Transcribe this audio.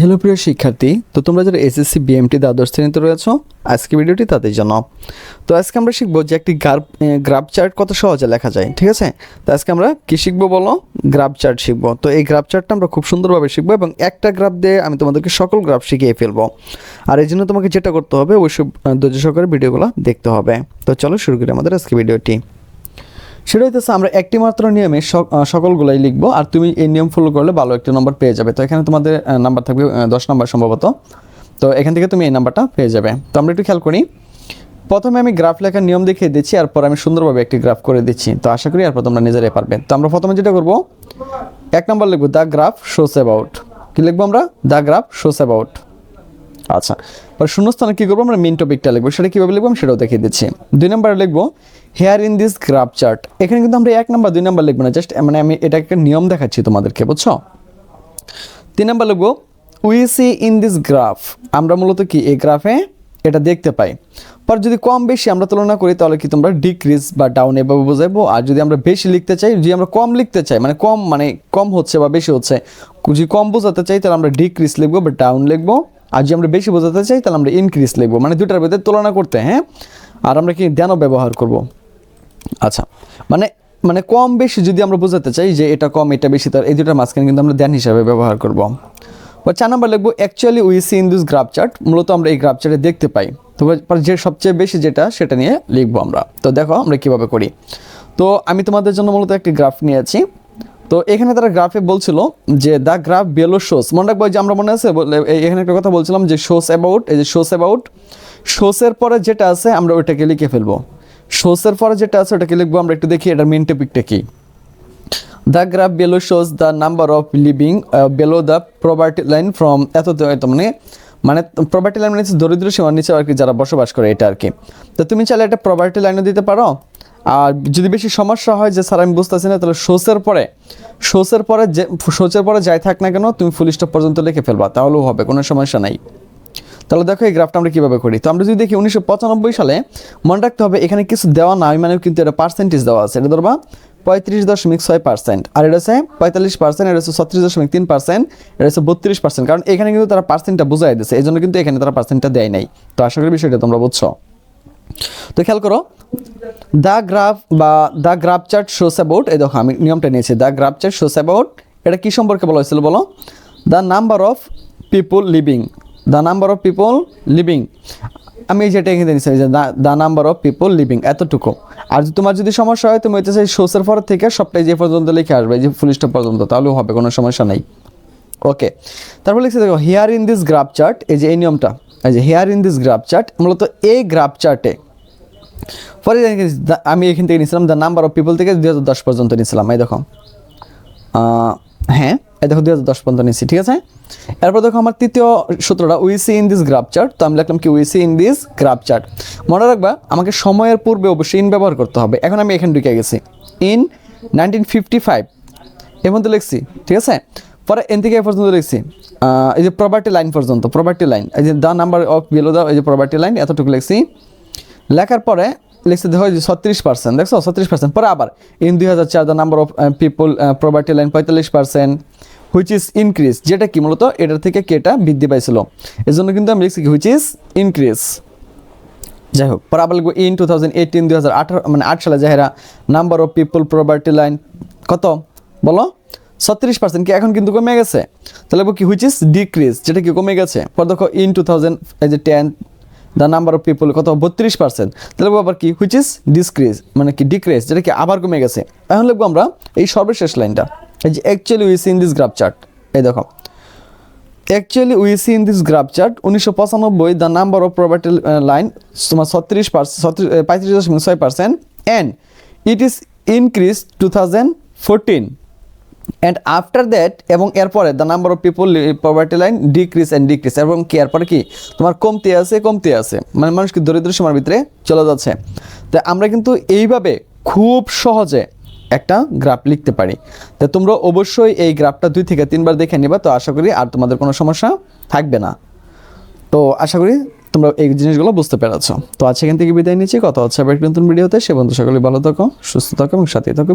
Hello প্রিয় শিক্ষার্থী। তো তোমরা যারা এসএসসি বিএমটি দ্বাদশ শ্রেণীতে রয়েছো আজকে ভিডিওটি তাদের জন্য। তো আজকে আমরা শিখব যে একটি গ্রাফ গ্রাফ চার্ট কত সহজে লেখা যায় ঠিক আছে? তো আজকে আমরা কি শিখব বলো? গ্রাফ চার্ট শিখব। তো এই গ্রাফ চার্টটা আমরা খুব সুন্দরভাবে শিখব এবং একটা গ্রাফ দিয়ে আমি তোমাদেরকে সকল গ্রাফ শিখিয়ে ফেলব। আর এই জন্য তোমাকে যেটা করতে হবে আহ, ধৈর্য সহকারে ভিডিওগুলো দেখতে হবে। তো চলো শুরু করি আমাদের আজকে ভিডিওটি। সেটা হইতেছে আমরা একটি মাত্র নিয়মে সক- সকলগুলাই লিখব, আর তুমি এই নিয়ম ফলো করলে ভালো একটি নম্বর পেয়ে যাবে। তো এখানে তোমাদের নাম্বার থাকবে দশ নম্বর সম্ভবত। তো এখান থেকে তুমি এই নাম্বারটা পেয়ে যাবে। তো আমরা একটু খেয়াল করি। প্রথমে আমি গ্রাফ লেখার নিয়ম দেখিয়ে দিচ্ছি আর এরপর আমি সুন্দরভাবে একটি গ্রাফ করে দিচ্ছি। তো আশা করি এরপর তোমরা নিজেরাই পারবে। তো আমরা প্রথমে যেটা করব, এক নম্বর লিখব দ্য গ্রাফ শোস অ্যাবাউট কি লিখব আমরা? দ্য গ্রাফ শোস অ্যাবাউট আচ্ছা পরে শূন্যস্থানে কী করব আমরা মেন টপিকটা লিখব, সেটা কীভাবে লিখব আমি সেটাও দেখিয়ে দিচ্ছি। দুই নম্বরে লিখব here in this graph chart এখানে কিন্তু আমরা এক নাম্বার দুই নাম্বার লিখব না জাস্ট মানে আমি এটা একটা নিয়ম দেখাচ্ছি তোমাদেরকে, বুঝছ? তিন নাম্বার লিখব we see in this graph আমরা মূলত কি, এই গ্রাফে এটা দেখতে পাই। পর যদি কম বেশি আমরা তুলনা করি, তাহলে কি তোমরা ডিক্রিজ বা ডাউন এভাবে বোঝাবো আর যদি আমরা বেশি লিখতে চাই, যদি আমরা কম লিখতে চাই মানে কম মানে কম হচ্ছে বা বেশি হচ্ছে, যদি কম বোঝাতে চাই, তাহলে আমরা ডিক্রিজ লিখব বা ডাউন লিখব। আর যদি আমরা বেশি বোঝাতে চাই, তাহলে আমরা ইনক্রিজ লিখব। মানে দুটার ভিতরে তুলনা করতে হ্যাঁ? আর আমরা কি ধ্যানও ব্যবহার করব? আচ্ছা মানে মানে কম বেশি যদি আমরা বোঝাতে চাই যে এটা কম, এটা বেশি তার এই দুটার মাঝখানে কিন্তু আমরা ধ্যান হিসাবে ব্যবহার করব। বা চার নাম্বার লিখব actually we see in this graph chart মূলত আমরা এই গ্রাফ চার্টে দেখতে পাই। তো যে সবচেয়ে বেশি যেটা, সেটা নিয়ে লিখব আমরা। তো দেখো আমরা কীভাবে করি। তো আমি তোমাদের জন্য মূলত একটি গ্রাফ নিয়েছি তো এখানে তারা গ্রাফে বলছিল যে দ্য গ্রাফ বেলো শোস মনে রাখব যে আমরা মনে আছে এখানে একটা কথা বলছিলাম যে শোস অ্যাবাউট এই যে শোস অ্যাবাউট শোসের পরে যেটা আছে আমরা ওইটাকে লিখে ফেলব। শোসের পরে যেটা আছে ওটাকে লিখব, আমরা একটু দেখি এটার মেন টপিকটা কি। The graph below shows the number of living below the property line from এত মানে মানে প্রপার্টি লাইন মানে দরিদ্র সীমার নিচে আর কি যারা বসবাস করে, এটা আর কি। তো তুমি চাইলে একটা প্রপার্টি লাইনও দিতে পারো। আর যদি বেশি সমস্যা হয় যে, স্যার, আমি বুঝতেছি না, তাহলে শোসের পরে শোসের পরে যে শোচের পরে যাই থাক না কেন, তুমি ফুল স্টপ পর্যন্ত লিখে ফেলবা, তাহলেও হবে, কোনো সমস্যা নাই। তাহলে দেখো এই গ্রাফটা আমরা কীভাবে করি? তো আমরা যদি দেখি উনিশশো পঁচানব্বই সালে মনে রাখতে হবে, এখানে কিছু দেওয়া নাই মানে কিন্তু এটা পার্সেন্টেজ দেওয়া আছে। এটা ধরবা পঁয়ত্রিশ দশমিক ছয় পার্সেন্ট, আর এটা হচ্ছে পঁয়তাল্লিশ পার্সেন্ট, এটা হচ্ছে ছত্রিশ দশমিক তিন পার্সেন্ট, এটা হচ্ছে বত্রিশ পার্সেন্ট। কারণ এখানে কিন্তু তারা পার্সেন্টটা বোঝাই দিচ্ছে এই জন্য কিন্তু এখানে তারা পার্সেন্টটা দেয় নাই। তো আশা করি বিষয়টা তোমরা বুঝছ। তো খেয়াল করো দ্য গ্রাফ বা the graph chart shows about এই দেখো আমি নিয়মটা নিয়েছি the graph chart shows about এটা কী সম্পর্কে বলা হয়েছিল বলো? The number of people living the number of people living আমি যেটা এখানে নিয়েছি যে the number of people living এতটুকু। আর তোমার যদি সমস্যা হয়, তুমি হচ্ছে সেই শোসের পর থেকে সবটাই যে পর্যন্ত লিখে আসবে যে ফুল স্টপ পর্যন্ত, তাহলেও হবে, কোনো সমস্যা নাই। ওকে তারপর লিখছে দেখো here in this graph chart এই যে এই নিয়মটা যে here in this graph chart মূলত এই গ্রাফ চার্টে দা- আমি এখান থেকে নিয়েছিলাম দ্য নাম্বার অফ পিপল থেকে দুই হাজার দশ পর্যন্ত নিয়েছিলাম, এই দেখো। হ্যাঁ এই দেখো দুই হাজার দশ পর্যন্ত নিয়েছি, ঠিক আছে? এরপর দেখো আমার তৃতীয় সূত্রটা we see in this graph chart তো আমি লিখলাম কি we see in this graph chart মনে রাখবা, আমাকে সময়ের পূর্বে অবশ্যই ইন ব্যবহার করতে হবে। এখন আমি এখানে ঢুকে গেছি। ইন নাইনটিন ফিফটি ফাইভ এর মধ্যে লিখছি, ঠিক আছে? পরে এন থেকে পর্যন্ত লিখছি এই যে প্রপার্টি লাইন পর্যন্ত প্রপার্টি লাইন এই যে the number of below the এই যে প্রপার্টি লাইন এতটুকু লিখছি। লেখার পরে লিখছে দেখো যে ছত্রিশ পার্সেন্ট দেখছ? ছত্রিশ পার্সেন্ট পরে আবার ইন দুই হাজার চার the number of people property line পঁয়তাল্লিশ পার্সেন্ট হুইচ ইজ ইনক্রিজ যেটা কি মূলত? এটার থেকে কেটা বৃদ্ধি পাইছিল। এই জন্য কিন্তু আমি লিখছি কি হুইচ ইজ ইনক্রিজ যাই হোক, পরে আবার লিখব ইন টু থাউজেন্ড এইটিন দুই হাজার আঠারো মানে আট সালে যাহেরা number of people property line কত? বলো? ছত্রিশ পার্সেন্ট কি এখন কিন্তু কমে গেছে? তাহলে কি হুইচ ইজ ডিক্রিজ যেটা কি কমে গেছে? পর দেখো ইন টু থাউজেন্ড এই যে ten the number of people কত? বত্রিশ পার্সেন্ট তাহলে আবার কি হুইচ ইজ ডিসক্রিজ মানে কি ডিক্রিজ যেটা কি আবার কমে গেছে। এখন লিখব আমরা এই সর্বশেষ লাইনটা। এই যে actually we see in this graph chart এই দেখো। Actually we see in this graph chart উনিশশো পঁচানব্বই the number of property line তোমার ছত্রিশ পার্সেন্ট পঁয়ত্রিশ দশমিক ছয় percent and it is increase two thousand fourteen and after that এবং এরপরে the number of people property line decrease and decrease এবং কি, এরপরে কি? তোমার কমতে আছে কমতে আছে। মানে মানুষ কি দরিদ্র সীমার ভিতরে চলে যাচ্ছে। তো আমরা কিন্তু এইভাবে খুব সহজে একটা গ্রাফ লিখতে পারি। তো তোমরা অবশ্যই এই গ্রাফটা দুই থেকে তিনবার দেখে নিবা। তো আশা করি আর তোমাদের কোনো সমস্যা থাকবে না। তো আশা করি তোমরা এই জিনিসগুলো বুঝতে পেরেছ। তো আজ এখান থেকে বিদায় নিচ্ছি। কথা হচ্ছে আবার নতুন ভিডিওতে। সে বন্ধু সকলে ভালো থাকো, সুস্থ থাকো এবং সাথে থাকো।